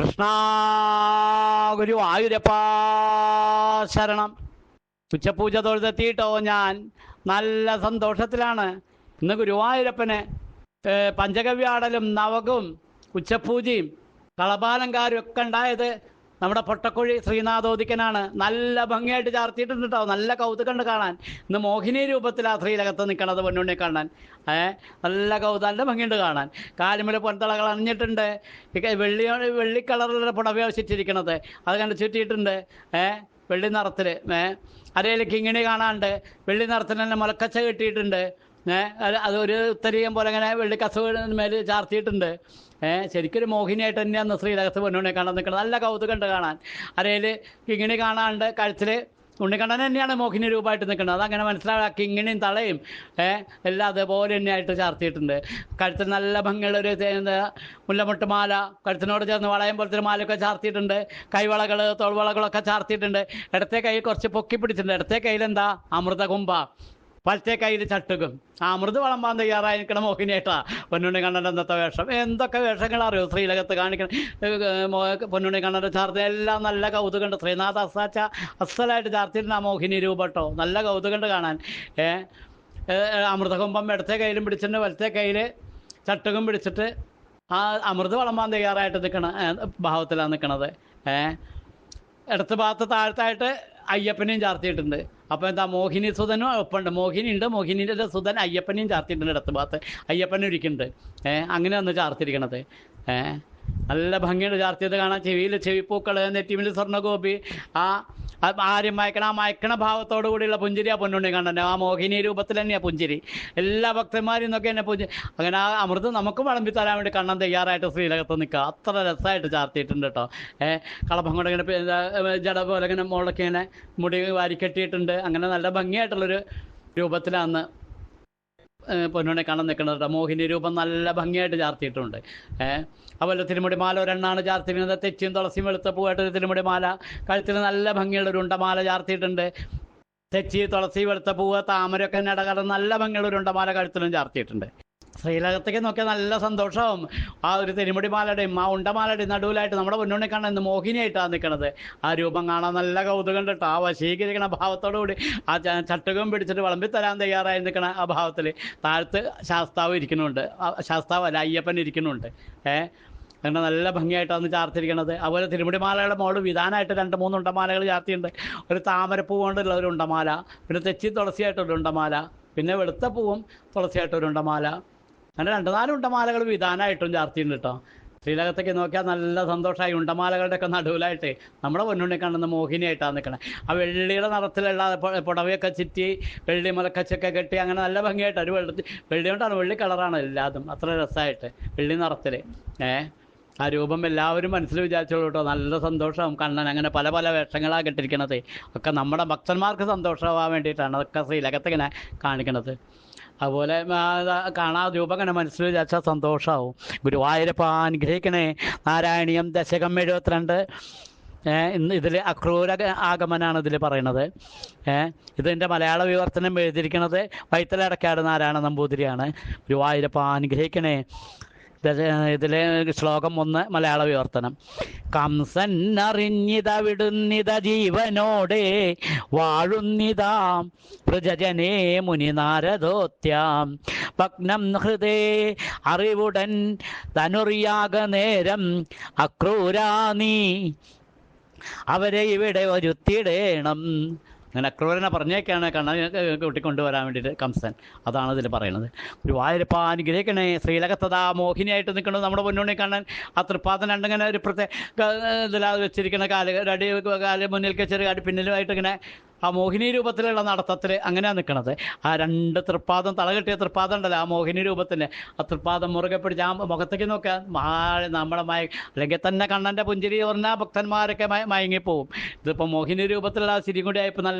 കൃഷ്ണ ഗുരുവായൂരപ്പാ ശരണം. ഉച്ചപൂജ തൊഴുതെത്തിയിട്ടോ ഞാൻ. നല്ല സന്തോഷത്തിലാണ്. ഇന്ന് ഗുരുവായൂരപ്പന് പഞ്ചകവ്യാടലും നവകും ഉച്ചപൂജയും കളപാലങ്കാരും ഒക്കെ ഉണ്ടായത് നമ്മുടെ പൊട്ടക്കുഴി ശ്രീനാഥോദിക്കനാണ്. നല്ല ഭംഗിയായിട്ട് ചാർത്തിയിട്ടുണ്ട് കേട്ടോ നല്ല കൗതുകണ്ട് കാണാൻ. ഇന്ന് മോഹിനി രൂപത്തിൽ ആ ശ്രീലകത്ത് നിൽക്കണത് പൊന്നുണ്ണി കാണാൻ ഏ? നല്ല കൗതുക ഭംഗിയുണ്ട് കാണാൻ. കാലുമല പൊൻതളകൾ അണിഞ്ഞിട്ടുണ്ട്. വെള്ളി വെള്ളി കളറിലുള്ള പുടവ വെച്ചിട്ടിരിക്കണത് അത് കണ്ട് ചുറ്റിയിട്ടുണ്ട്. ഏ? വെള്ളി നിറത്തിൽ ഏ? അരയിൽ കിങ്ങിണി കാണാണ്ട് വെള്ളി നിറത്തിൽ തന്നെ മുലക്കച്ച കെട്ടിയിട്ടുണ്ട്. ഏ അത് ഒരു ഉത്തരീയം പോലെ ഇങ്ങനെ വെള്ളി കസവ് മേൽ ചാർത്തിയിട്ടുണ്ട്. ശരിക്കും ശരിക്കൊരു മോഹിനിയായിട്ട് തന്നെയാണ് ശ്രീലകത്ത് പൊന്നുണ്ണിയെ കാണാൻ നിൽക്കുന്നത്. നല്ല കൗതുകം കൗതുകമുണ്ട് കാണാൻ. അരയിൽ കിങ്ങിണി കാണാനുണ്ട് കഴുത്തിൽ ഉണ്ണിക്കണ്ണൻ തന്നെയാണ് മോഹിനി രൂപമായിട്ട് നിൽക്കുന്നത്. അതങ്ങനെ മനസ്സിലാക്കി ഇങ്ങനെയും തളയും. ഏഹ് എല്ലാം അതേപോലെ തന്നെയായിട്ട് ചാർത്തിയിട്ടുണ്ട്. കഴുത്തിൽ നല്ല ഭംഗിയുള്ള ഒരു മുല്ലമുട്ട് മാല കഴുത്തിനോട് ചേർന്ന് വളയം പോലത്തെ മാലയൊക്കെ ചാർത്തിയിട്ടുണ്ട്. കൈവളകൾ തോൾവളകളൊക്കെ ചാർത്തിയിട്ടുണ്ട്. ഇടത്തെ കൈ കുറച്ച് പൊക്കി പിടിച്ചിട്ടുണ്ട്. ഇടത്തെ കയ്യിലെന്താ അമൃതകുംഭ. വലത്തെ കയ്യിൽ ചട്ടുകും. അമൃത് വളമ്പാൻ തയ്യാറായി നിൽക്കണം മോഹിനിയേട്ടാ. പൊന്നുണ്ണി കണ്ണന്റെ അന്നത്തെ വേഷം. എന്തൊക്കെ വേഷങ്ങൾ അറിയോ ശ്രീലകത്ത് കാണിക്കണം. പൊന്നുണ്ണി കണ്ണന്റെ ചാർത്തി. എല്ലാം നല്ല കൗതുകണ്ട് ശ്രീനാഥ് അസാച്ച അസലായിട്ട് ചാർത്തിരുന്ന ആ മോഹിനി രൂപട്ടോ നല്ല കൗതുകണ്ട് കാണാൻ. ഏ ഏ, അമൃതകുംഭം ഇടത്തെ കയ്യിലും പിടിച്ചിട്ടുണ്ട്. വലത്തെ കയ്യിൽ ചട്ടുകും പിടിച്ചിട്ട് ആ അമൃത് വളമ്പാൻ തയ്യാറായിട്ട് നിൽക്കണ ഭാവത്തിലാണ് നിൽക്കണത് ഏ ഇടത്ത് ഭാഗത്ത് താഴത്തായിട്ട് അയ്യപ്പനെയും ചാർത്തിയിട്ടുണ്ട്. അപ്പോൾ എന്താ മോഹിനി സുധനും ഒപ്പമുണ്ട്. മോഹിനി ഉണ്ട് മോഹിനിയുടെ സുധൻ അയ്യപ്പനെയും ചാർത്തിയിട്ടുണ്ട് ഇടത്ത് ഭാഗത്ത് അയ്യപ്പനും ഇരിക്കുന്നുണ്ട് ഏഹ് അങ്ങനെ ഒന്ന് ചാർത്തിരിക്കണത്. ഏഹ് നല്ല ഭംഗിയുടെ ചാർത്തിയത് കാണാം ചെവിയിൽ ചെവിപ്പൂക്കൾ നെറ്റിമിൽ സ്വർണഗോപി. ആ ആ ആര്യം മയക്കണ ആ മയക്കണ ഭാവത്തോടു കൂടിയുള്ള പുഞ്ചിരി ആ പൊന്നുണ്ണി കണ്ടത്. ആ മോഹിനി രൂപത്തിൽ തന്നെയാണ് പുഞ്ചിരി. എല്ലാ ഭക്തന്മാരും ഇന്നൊക്കെ എന്നെ പുഞ്ചി അങ്ങനെ ആ അമൃത് നമുക്ക് വിളമ്പി തരാൻ വേണ്ടി കണ്ണം തയ്യാറായിട്ട് ശ്രീലകത്ത് നിൽക്കുക. അത്ര രസമായിട്ട് ചാർത്തിയിട്ടുണ്ട് കേട്ടോ. ഏഹ് കളഭം കൊണ്ട് ഇങ്ങനെ ജട പോലെ ഇങ്ങനെ മുകളിലൊക്കെ ഇങ്ങനെ മുടി വാരിക്കെട്ടിയിട്ടുണ്ട്. അങ്ങനെ നല്ല ഭംഗിയായിട്ടുള്ളൊരു രൂപത്തിലാണ് പൊന്നുണ്ണി കാണാൻ നിൽക്കുന്നത് മോഹിനി രൂപം നല്ല ഭംഗിയായിട്ട് ചാർത്തിയിട്ടുണ്ട്. ഏഹ് അതുപോലെ തിരുമുടി മാല ഒരെണ്ണാണ് ചാർത്തിരിക്കുന്നത് തെച്ചിയും തുളസിയും വെളുത്ത പൂവായിട്ടൊരു തിരുമുടി മാല. കഴുത്തിൽ നല്ല ഭംഗിയുള്ള ഒരു ഉണ്ടമാല ചാർത്തിയിട്ടുണ്ട്. തെച്ചി തുളസി വെളുത്ത പൂവ് താമരയൊക്കെ നടകട നല്ല ഭംഗിയുള്ള ഒരു ഉണ്ടമാല കഴുത്തിലും ചാർത്തിയിട്ടുണ്ട്. ശ്രീലകത്തേക്ക് നോക്കിയാൽ നല്ല സന്തോഷവും ആ ഒരു തിരുമുടി മാലയുടെയും ആ ഉണ്ടമാലയുടെയും നടുവിലായിട്ട് നമ്മുടെ മുന്നോണി കാണാൻ ഇന്ന് മോഹിനിയായിട്ടാണ് നിൽക്കുന്നത് ആ രൂപം കാണാൻ നല്ല കൗതുകം കേട്ടോ ആ വശീകരിക്കണ ഭാവത്തോടുകൂടി ആ ചട്ടുകം പിടിച്ചിട്ട് വിളമ്പി തരാൻ തയ്യാറായി നിൽക്കണ ആ ഭാവത്തിൽ താഴത്ത് ശാസ്താവ് ഇരിക്കുന്നുണ്ട്. ശാസ്താവല്ല അയ്യപ്പൻ ഇരിക്കുന്നുണ്ട്. ഏ? അങ്ങനെ നല്ല ഭംഗിയായിട്ടാണ് ചാർത്തിരിക്കണത്. അതുപോലെ തിരുമുടി മാലയുടെ മോൾ വിധാനമായിട്ട് രണ്ട് മൂന്ന് ഉണ്ടമാലകൾ ചാർത്തിയുണ്ട്. ഒരു താമരപ്പൂ കൊണ്ടുള്ള ഒരു ഉണ്ടമാല പിന്നെ തെച്ചി തുളസിയായിട്ടൊരു ഉണ്ടമാല പിന്നെ വെളുത്ത പൂവും തുളസിയായിട്ടൊരു ഉണ്ടമാല അങ്ങനെ രണ്ടു നാല് ഉണ്ടമാലകൾ വിധാനമായിട്ടും ചാർത്തിയുണ്ട് കേട്ടോ. ശ്രീലകത്തേക്ക് നോക്കിയാൽ നല്ല സന്തോഷമായി ഉണ്ടമാലകളുടെ ഒക്കെ നടുവിലായിട്ട് നമ്മുടെ പൊന്നുണ്ണി കാണുന്ന മോഹിനിയായിട്ടാണ് നിൽക്കണേ ആ വെള്ളിയുടെ നിറത്തിലുള്ള പുടവയൊക്കെ ചുറ്റി വെള്ളി മുലക്കച്ചൊക്കെ കെട്ടി അങ്ങനെ നല്ല ഭംഗിയായിട്ട് ഒരു വെള്ളത്തിൽ വെള്ളി കൊണ്ടാണ് വെള്ളി കളറാണ് എല്ലാതും. അത്ര രസമായിട്ട് വെള്ളി നിറത്തിൽ ഏ? ആ രൂപം എല്ലാവരും മനസ്സിൽ വിചാരിച്ചോളൂ കേട്ടോ. നല്ല സന്തോഷം. കണ്ണൻ അങ്ങനെ പല പല വേഷങ്ങളാണ് കെട്ടിരിക്കണത്. ഒക്കെ നമ്മുടെ ഭക്തന്മാർക്ക് സന്തോഷമാവാൻ വേണ്ടിയിട്ടാണ് അതൊക്കെ ശ്രീലകത്തിങ്ങനെ കാണിക്കണത്. അതുപോലെ കാണാ രൂപം ഇങ്ങനെ മനസ്സിൽ വിചാരിച്ചാൽ സന്തോഷമാവും ഗുരുവായൂരപ്പ അനുഗ്രഹിക്കണേ. നാരായണീയം ദശകം എഴുപത്തിരണ്ട്. ഇന്ന് ഇതിൽ അക്രൂര ആഗമനാണ് ഇതിൽ പറയണത്. ഇതിന്റെ മലയാള വിവർത്തനം എഴുതിയിരിക്കുന്നത് വൈത്തലടക്കാട് നാരായണ നമ്പൂതിരിയാണ്. ഗുരുവായൂരപ്പ അനുഗ്രഹിക്കണേ. ഇതിലെ ശ്ലോകം ഒന്ന് മലയാള വിവർത്തനം. കംസൻ അറിഞ്ഞിത വിടുന്നിത ജീവനോടെ വാഴുന്നിതാം പ്രജജനേ മുനിനാരദോത്യാം. ഭഗ്നം ഹൃദേ അറിവുടൻ തനുറിയാക നേരം അക്രൂരാ നീ. അവരെ ഇവിടെ ഒരുത്തിടേണം അങ്ങനെ അക്രൂരനെ പറഞ്ഞേക്കാണ് കണ്ണ കൂട്ടിക്കൊണ്ടുവരാൻ വേണ്ടിയിട്ട് കംസൻ. അതാണ് ഇതിൽ പറയുന്നത്. ഒരു വായൂരപ്പ അനുഗ്രഹിക്കണേ ശ്രീലകത്തതാ മോഹിനിയായിട്ട് നിൽക്കുന്നത് നമ്മുടെ മുന്നോണി കണ്ണൻ. ആ തൃപ്പാദം രണ്ടിങ്ങനെ ഒരു പ്രത്യേക ഇതിലത് വെച്ചിരിക്കുന്ന കാൽ രടി കാൽ മുന്നിൽ ചെറിയ അടി പിന്നിലുമായിട്ട് ഇങ്ങനെ ആ മോഹിനി രൂപത്തിലുള്ള നടത്തത്തിൽ അങ്ങനെയാണ് നിൽക്കുന്നത് ആ രണ്ട് തൃപ്പാദം തളകെട്ടിയ തൃപ്പാദം ഉണ്ടല്ലോ ആ മോഹിനി രൂപത്തിന്റെ ആ തൃപ്പാദം മുറുകെ പിടിച്ച് ആ മുഖത്തേക്ക് നോക്കുക മാ നമ്മുടെ മയ അല്ലെങ്കിൽ തന്നെ കണ്ണന്റെ പുഞ്ചിരി പറഞ്ഞാൽ ഭക്തന്മാരൊക്കെ മയ മയങ്ങിപ്പോവും. ഇതിപ്പോൾ മോഹിനി രൂപത്തിലുള്ള ആ ചിരി കൂടി ആയപ്പോൾ നല്ല